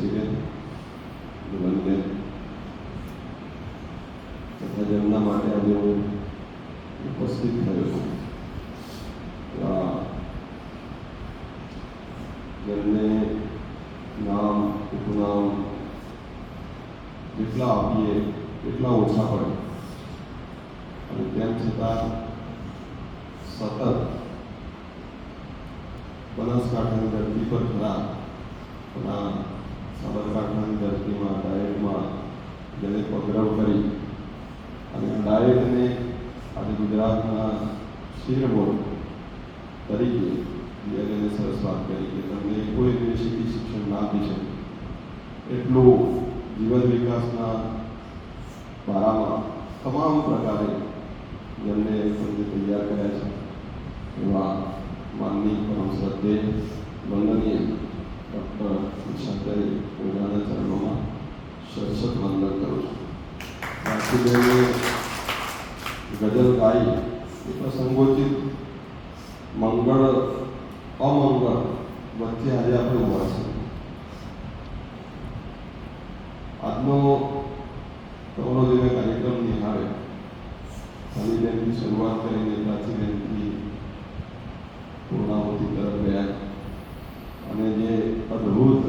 જયશ્રીબેન ધવનબેન તથા જેમના માટે આજે હું ઉપસ્થિત થયો છું આ જેમને નામ ઉપનામ જેટલા આપીએ એટલા ઓછા પડે અને તેમ છતાં સતત બનાસકાંઠાની ધરતી પર ખરા પણ આ સાબરકાંઠાની ધરતીમાં ડાયટમાં જેને પગરવ કરી અને ડાયટને આજે ગુજરાતના શિરમોર તરીકે જીએલએને સરસ વાત કરી કે તમને કોઈ યુનિવર્સિટી શિક્ષણ ના આપી શકે. એટલું જીવન વિકાસના બારામાં તમામ પ્રકારે જેમને તમને તૈયાર કર્યા છે એવા માનની પરમ શ્રદ્ધે વંદનીય. ડૉક્ટર નિશાંતરી ઓઝાના ચરણોમાં સશત વંદન કરું છું. વાસુદેવે ગઝલ ગાઈ એ પ્રસંગોચિત મંગળ અમંગળ વચ્ચે આજે આપણે ઊભા છે આજનો કવરો જેવો કાર્યક્રમ નિહાળે હનીબેનથી શરૂઆત કરીને પ્રાચીબેનથી પૂર્ણાવતી તરફ ગયા અને જે અદ્ભુત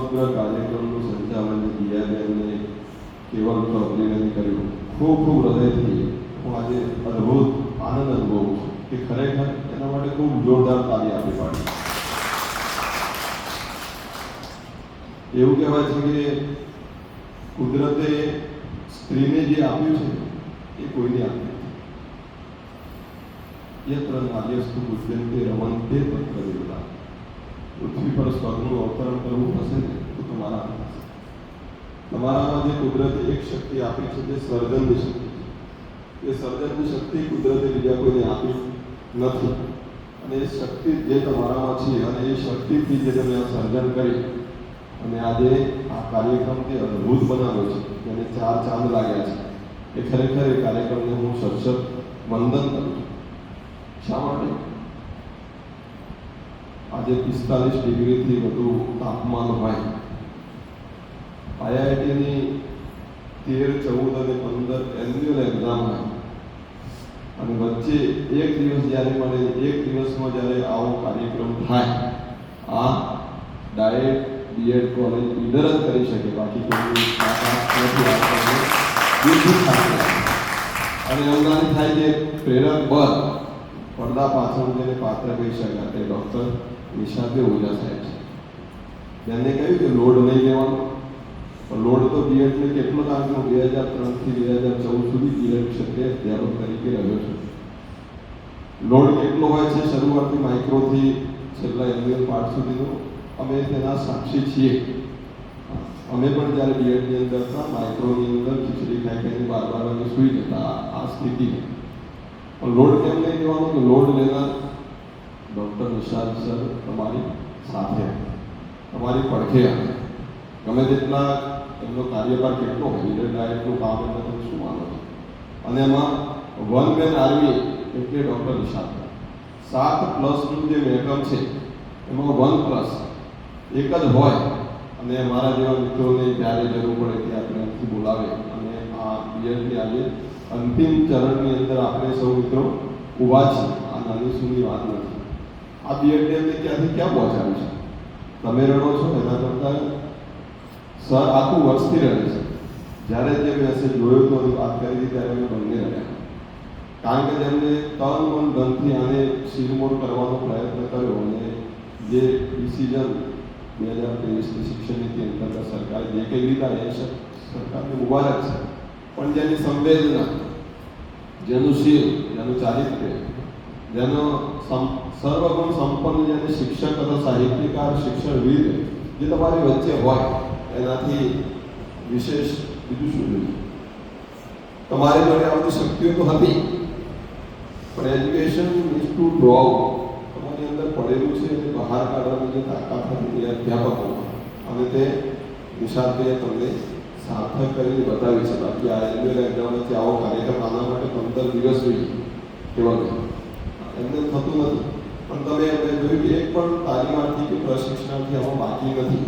સમગ્ર કાર્યક્રમનું સંચાલન દિયાબેનને કેવલ અભિનંદન કર્યું. ખૂબ ખૂબ હૃદયથી હું આજે અદ્ભુત આનંદ અનુભવું છું કે ખરેખર એના માટે ખૂબ જોરદાર તાલી આપી પાડી એવું કહેવાય છે કે કુદરતે સ્ત્રીને જે આપ્યું છે એ કોઈને આપ્યું યત્ર નાર્યસ્તુ બુદ્ધ્યંતે રમંતે તત્ર દેવતા પૃથ્વી પર સ્વર્ગનું અવતરણ કરવું ને, તો તમારા તમારામાં જે કુદરતે એક શક્તિ આપી છે તે સર્જનની શક્તિ છે. એ સર્જનની શક્તિ કુદરતે બીજા કોઈને આપી નથી. અને એ શક્તિ જે તમારામાં છે અને એ શક્તિથી જે તમે આ સર્જન કરી અને આજે આ કાર્યક્રમ તે અદ્ભુત બનાવ્યો છે. જેને ચાર ચાંદ લાગ્યા છે. એ ખરેખર એ કાર્યક્રમને હું સશત વંદન કરું છું. શા માટે? આજે પિસ્તાલીસ ડિગ્રીથી વધુ તાપમાન હોય. આઈઆઈટીની તેર, ચૌદ અને પંદર એન્યુઅલ એક્ઝામ હોય. અને વચ્ચે એક દિવસ જ્યારે મળે, એક દિવસમાં જ્યારે આવો કાર્યક્રમ થાય, આ ડાયટ બીએડ કોલેજ લીડર જ કરી શકે. બાકી કોઈ અને અવદાન થાય કે પ્રેરક બળ. પડદા પાછળ જેને પાત્ર કહી શકાય તે ડૉક્ટર. નિશાંતે ઓજા સાહેબ છે. એમને કહ્યું કે લોડ નહીં લેવાનો. પણ લોડ તો બીએડને કેટલો લાગ્યો બે હજાર ત્રણથી બે હજાર ચૌદ સુધી બીએડ ક્ષેત્રે અધ્યાપક તરીકે રહ્યો છે. લોડ કેટલો હોય છે? શરૂઆતથી માઇક્રોથી છેલ્લા એન્યુઅલ પાર્ટ સુધીનો. અમે તેના સાક્ષી છીએ. અમે પણ જ્યારે બીએડની અંદર હતા માઇક્રોની અંદર ખીચડી ખાઈ ખાઈને બાર બાર વાગે સૂઈ જતા આ સ્થિતિ પણ લોડ કેમ નહીં લેવાનો? કે લોડ લેનાર ડૉક્ટર નિશાંત સર તમારી સાથે. તમારી પડખે ગમે તેટલા એમનો કાર્યભાર કેટલો હોય લીડર કામ એટલે તમે શું માનો છો? અને એમાં વન મેન આર્મી એટલે ડૉક્ટર નિશાંત સાત પ્લસનું જે મેકમ છે, એમાં વન પ્લસ એક જ હોય, અને મારા જેવા મિત્રોને જ્યારે જરૂર પડે ત્યારે અહીંથી બોલાવે અને આ બીએડની આજે અંતિમ ચરણની અંદર આપણે સૌ મિત્રો ઊભા છીએ. આ નાની સુની વાત નથી. આ બીએડને અમે ક્યાંથી ક્યાં પહોંચાડ્યું છે? તમે રડો છો, એના કરતાં સર આખું વર્ષથી રડે છે. જ્યારે જે મેસેજ જોયો તો વાત કરી હતી, ત્યારે અમે બંને રડ્યા. કારણ કે જેમને તન મન ધનથી આને શિરમોર કરવાનો પ્રયત્ન કર્યો અને જે ડિસિઝન બે હજાર ત્રેવીસની શિક્ષણ નીતિ અંતર્ગત સરકારે જે કંઈ લીધા એ સરકારને મુબારક છે. પણ જેની સંવેદના, જેનું શિર, જેનું ચારિત્ર્ય જેનો સર્વગુણ સંપન્ન જેને શિક્ષક અથવા સાહિત્યકાર, શિક્ષણવિદ જે તમારી વચ્ચે હોય, એનાથી વિશેષ બીજું શું જોઈએ? તમારી જોડે આ બધી શક્તિઓ તો હતી. પણ એજ્યુકેશન ઇઝ ટુ ડ્રો તમારી અંદર પડેલું છે એ બહાર કાઢવાની જે તાકાત હતી એ અધ્યાપકો. અને તે નિશાંતે તમને સાર્થક કરીને બતાવી છે બાકી આ એન્યુઅલ એક્ઝામ વચ્ચે આવો કાર્યક્રમ આના માટે પંદર દિવસ જોઈએ કેવા એમને થતું નથી. પણ તમે એમને જોયું કે એક પણ તાલીમાર્થી કે પ્રશિક્ષણાર્થી આમાં બાકી નથી.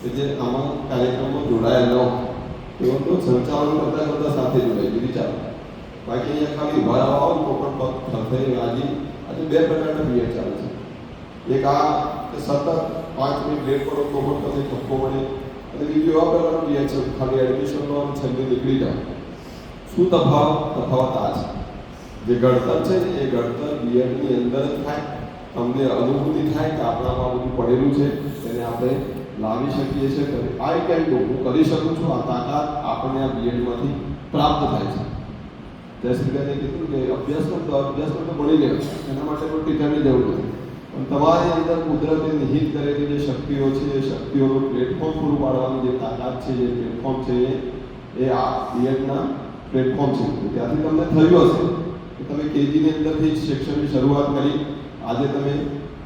કે જે આમાં કાર્યક્રમમાં જોડાયેલા તેઓ તો સંચાલન કરતા કરતા સાથે જોડાય બીજી વિચારો બાકી અહીંયા ખાલી ઊભા આવો પણ પગ થરથરી આજે આજે બે પ્રકારના બિયર ચાલે છે. એક આ સતત પાંચ મિનિટ લેટ કરો તો પણ તમને ધક્કો મળે. અને બીજું એવા પ્રકારનું બિયર છે, ખાલી એડમિશનનો છેલ્લે નીકળી જાઓ. શું તફાવત? તફાવત આ છે. જે ઘડતર છે એ ઘડતર બિયરની અંદર જ થાય. તમને અનુભૂતિ થાય કે આપણામાં બધું પડેલું છે, તેને આપણે લાવી શકીએ છીએ. આઈ કેન ડુ હું કરી શકું છું. આ તાકાત આપણને આ બીએડમાંથી પ્રાપ્ત થાય છે. જયશ્રીભાઈને કીધું કે અભ્યાસક્રમ તો અભ્યાસક્રમ તો મળી ગયો એના માટે કોઈ ટીચરની જરૂર નથી. પણ તમારી અંદર કુદરતે નિહિત કરેલી જે શક્તિઓ છે, એ શક્તિઓનું પ્લેટફોર્મ પૂરું પાડવાની જે તાકાત છે, જે પ્લેટફોર્મ છે, એ આ બીએડના પ્લેટફોર્મ છે. ત્યાંથી તમને થયું હશે. કે તમે કેજીની અંદરથી જ શિક્ષણની શરૂઆત કરી. આજે તમે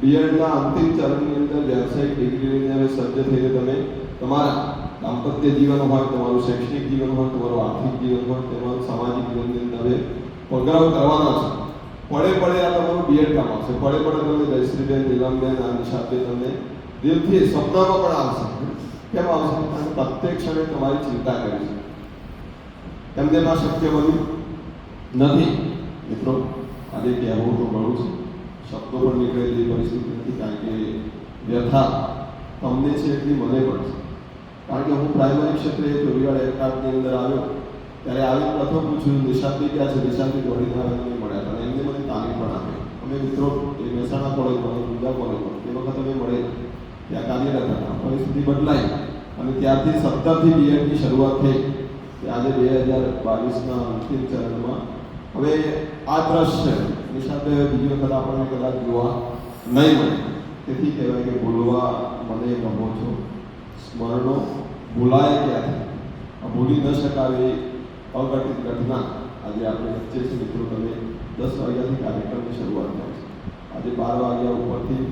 બીએડના અંતિમ ચરણની અંદર વ્યવસાયિક ડિગ્રી અંદર સજ્જ થઈને તમે તમારા દાંપત્ય જીવન હોય, તમારું શૈક્ષણિક જીવન હોય, તમારું આર્થિક જીવન હોય, તમારું સામાજિક જીવનની અંદર હવે પગરાવ કરવાના છે. પડે પડે આ તમારું બીએડ કામ આવશે. પડે પડે તમને જયશ્રીબેન, નીલમબેન, આ નિશાબેન તમને દિલથી સપનામાં પણ આવશે. કેમ આવશે? પ્રત્યેક ક્ષણે તમારી ચિંતા કરી છે. એમને શક્ય બન્યું? નથી. મિત્રો આજે કહેવું તો ઘણું છે. શબ્દો પણ નીકળે એવી પરિસ્થિતિ નથી, કારણ કે વ્યથા તમને છે એટલી મને પણ છે. કારણ કે હું પ્રાઇમરી ક્ષેત્રે ચોરીવાડ એકાદની અંદર આવ્યો, ત્યારે આવી પ્રથમ પૂછ્યું નિશાંતિ ક્યાં છે? આવે મને મળ્યા હતા એમને મને તાલીમ પણ આપી. અમે મિત્રો, એ મહેસાણા કોલેજમાં ગુજરાત ગુંજા કોલેજમાં તે વખત અમે મળે ત્યાં કાર્યરત હતા. પરિસ્થિતિ બદલાઈ અને ત્યારથી સત્તરથી બીએડની શરૂઆત થઈ. આજે બે હજાર બાવીસના અંતિમ ચરણમાં હવે આ દ્રશ્ય નિશાંતે બીજી વખત આપણને કદાચ જોવા નહીં મળે. તેથી કહેવાય કે ભૂલવા મને ગમો છો. સ્મરણો ભૂલાય ક્યાંથી? આ ભૂલી ન શકાય એ અઘટિત ઘટના. આજે આપણે વચ્ચે છે મિત્રો, તમે દસ વાગ્યાથી કાર્યક્રમની શરૂઆત થાય છે. આજે બાર વાગ્યા ઉપરથી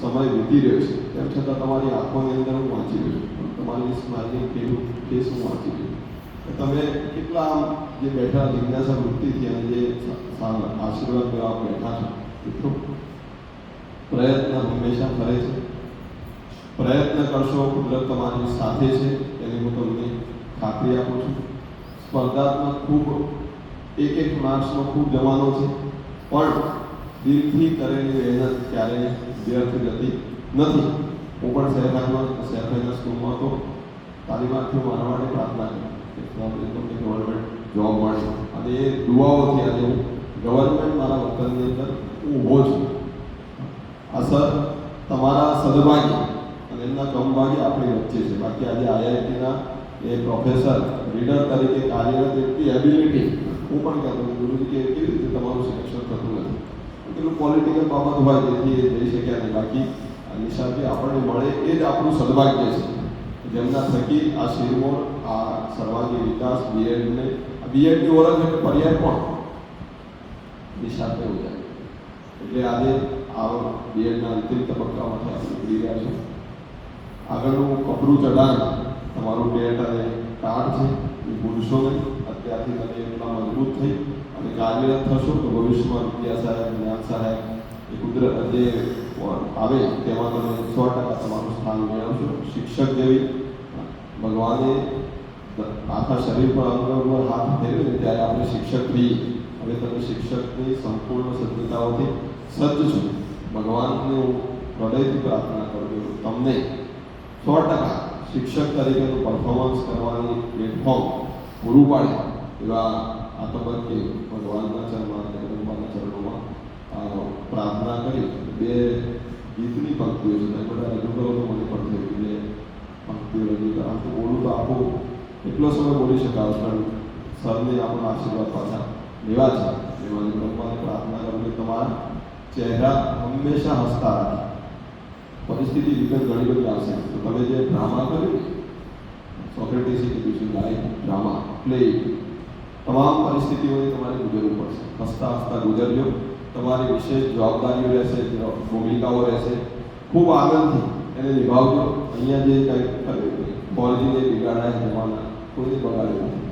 સમય વીતી રહ્યો છે. તેમ છતાં તમારી આંખોની અંદર હું વાંચી રહ્યો છું. તમારી સ્માઇલિંગ ફેસ ફેસ હું વાંચી રહ્યો છું. તમે કેટલા આમ જે બેઠા જિજ્ઞાસા વૃત્તિથી અને જે સા- આશીર્વાદ લેવા બેઠા છો, મિત્રો, પ્રયત્ન હંમેશા કરે છે. પ્રયત્ન કરશો, કુદરત તમારી સાથે છે એની હું તમને ખાતરી આપું છું. સ્પર્ધાત્મક ખૂબ એક એક માર્ક્સનો ખૂબ જમાનો છે, પણ દિલથી કરેલી મહેનત ક્યારેય વ્યર્થ જતી નથી. હું પણ સહેરામાં સહેરાના સ્કૂલમાં હતો. તાલીમાર્થીઓ મારા માટે પ્રાર્થના કરી તમને ગવર્મેન્ટ જોબ મળે. અને એ દુઆઓથી આજે હું ગવર્મેન્ટ મારા વતનની અંદર હું ઊભો છું. આ સર, તમારા સદભાગ્ય અને એમના કમભાગ્ય આપણી વચ્ચે છે. બાકી આજે આઈઆઈટીના એ પ્રોફેસર લીડર તરીકે કાર્યરત એટલી એબિલિટી હું પણ કહેતો હતો ગુરુજી, કે કેવી રીતે તમારું સિલેક્શન થતું નથી. કેટલું પોલિટિકલ બાબત હોય જેથી એ જઈ શક્યા નહીં. બાકી આ નિશાનથી આપણને મળે એ જ આપણું સદભાગ્ય છે. જેમના થકી આ શિરમોર, આ સર્વાંગી વિકાસ બીએડને બીએડની ઓળખ એટલે પર્યાય પણ નિશાન ઉજાય એટલે આજે આ બીએડના અંતિમ તબક્કામાંથી આપણે નીકળી રહ્યા છે. આગળનું કપરું ચઢાણ તમારું ટેટ અને કાર્ડ છે, એ ભૂલશો નહીં. અત્યારથી તમે એટલા મજબૂત થઈ અને કાર્યરત થશો તો ભવિષ્યમાં વિદ્યા સહાયક, જ્ઞાન સહાયક, એ કુદરત જે આવે તેમાં તમે સો ટકા તમારું સ્થાન મેળવશો. શિક્ષક જેવી ભગવાને આખા શરીર પર અંગ હાથ ફેરવે ત્યારે આપણે શિક્ષક થઈએ હવે તમે શિક્ષકની સંપૂર્ણ સજ્જતાઓથી સજ્જ છો. ભગવાનને હું હૃદયથી પ્રાર્થના કરું છું તમને સો ટકા શિક્ષક તરીકેનું પરફોર્મન્સ કરવાની પ્લેટફોર્મ પૂરું પાડે એવા આ તબક્કે ભગવાનના ચરણમાં ચરણોમાં પ્રાર્થના કરી બે ગીતની પંક્તિઓ છે. બધા રજૂ કરો તો મને પણ થયું બે પંક્તિઓ રજૂ કરો આમ તો બોલું તો આખું એટલો સમય બોલી શકાય પણ સરને આપણો આશીર્વાદ પાછા લેવા છે. એમાં જગદંબાને પ્રાર્થના કરું કે તમારા ચહેરા હંમેશા હસતા રાખે. પરિસ્થિતિ વિગત ઘણી બધી આવશે. તો તમે જે ડ્રામા કર્યું સોક્રેટિસે કીધું છે લાઈફ ડ્રામા પ્લે તમામ પરિસ્થિતિઓને તમારે ગુજરવું પડશે. હસતા હસતા ગુજરજો. તમારી વિશેષ જવાબદારીઓ રહેશે ભૂમિકાઓ રહેશે. ખૂબ આનંદથી એને નિભાવજો. અહીંયા જે કંઈક ફોરજીને બિગાડાય જમાના કોઈને બગાડ્યું નથી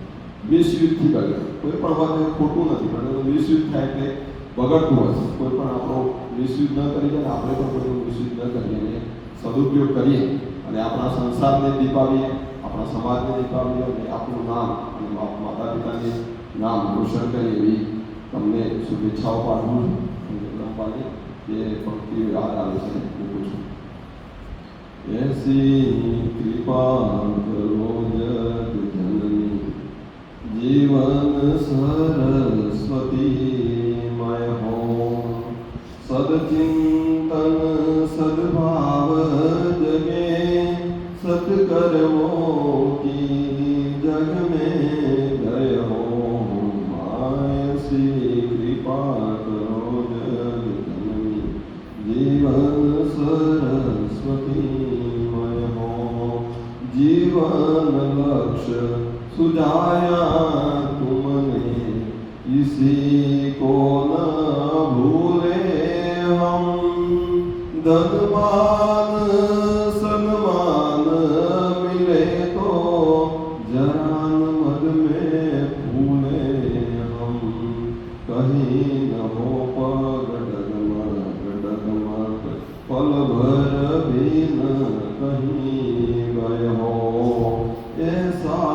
મિસયુઝથી બગાડ્યું કોઈ પણ વાત ખોટું નથી, પણ મિસયુઝ થાય એટલે બગડતું હશે કોઈ પણ આપણો મિસયુઝ ન કરી અને આપણે પણ કોઈનો મિસયુઝ ન કરીએ અને સદુપયોગ કરીએ અને આપણા સંસારને દીપાવીએ, આપણા સમાજને દીપાવીએ અને આપણું નામ, અને માતા પિતાને નામ રોશન કરીએ એવી તમને શુભેચ્છાઓ પાઠવું છું. રમવાની એ પંક્તિઓ યાદ આવે છે મૂકું છું. એસી કૃપા કરો જીવન સરસ્વતી મય હો સદચિંતન સદભાવ જગે સત્કર્મો કી જગ મે ગય હો માય શ્રી કૃપા કરો જગની જીવન સરસ્વતી મય હો જીવન લક્ષ્ય સુજાયા इसी को न भूले हम धनमान सन्मान मिले तो जरान मद में फूले हम कहीं न हो पग डगमग डगमग पल भर भी न कहीं गए हो ऐसा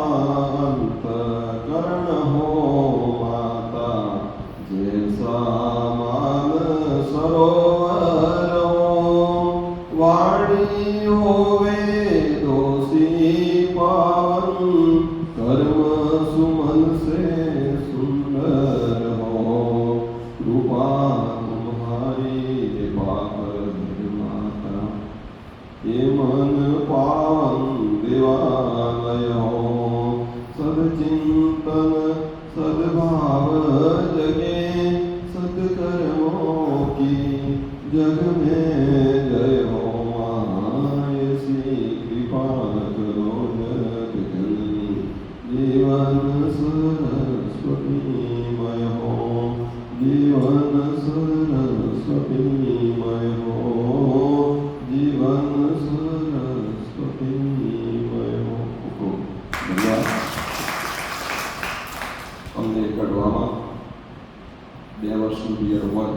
બે વર્ષનું પિયર હોય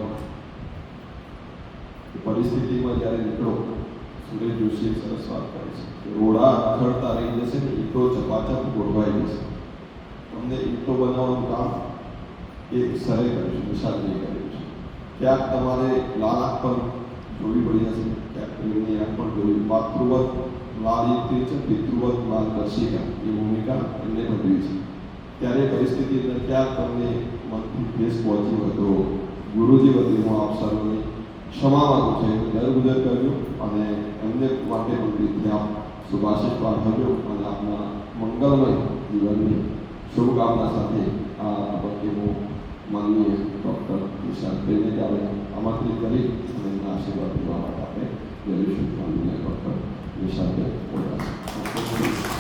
પરિસ્થિતિમાં જ્યારે નીકળો સુરેશ જોશીએ સરસ વાત કરી છે રોડા અથડતા રહી જશે ને ઈંટો ચપાચપ ગોઠવાઈ જશે. તમને ઈંટો બનાવવાનું કામ એક સરે કર્યું છે વિશાલજીએ કર્યું છે. ક્યાંક તમારે લાલ આંખ પણ જોવી પડી જશે ક્યાંક પ્રેમની આંખ પણ જોવી. માતૃવત, લાલ યુક્તિ છે, પિતૃવત માર્ગદર્શિકા દર્શિકા એ ભૂમિકા એમને ભજવી છે. ત્યારે પરિસ્થિતિ અંદર ક્યાંક તમને મનથી ઠેસ પહોંચ્યો હતો ગુરુજી વતી હું આપ સર્વને ક્ષમા માંગુ છે. દર ગુજર કર્યું અને એમને માટે પણ વિદ્યા સુભાષિત પાઠવ્યો અને આપના મંગલમય જીવનની शुरू करना चाहते हैं आप बच्चे को मानिए डॉक्टर किसान पहले जावे हमारे लिए करी हमें नाशिबा दिवाना पाते जरूर शुरू करने डॉक्टर किसान पे बोला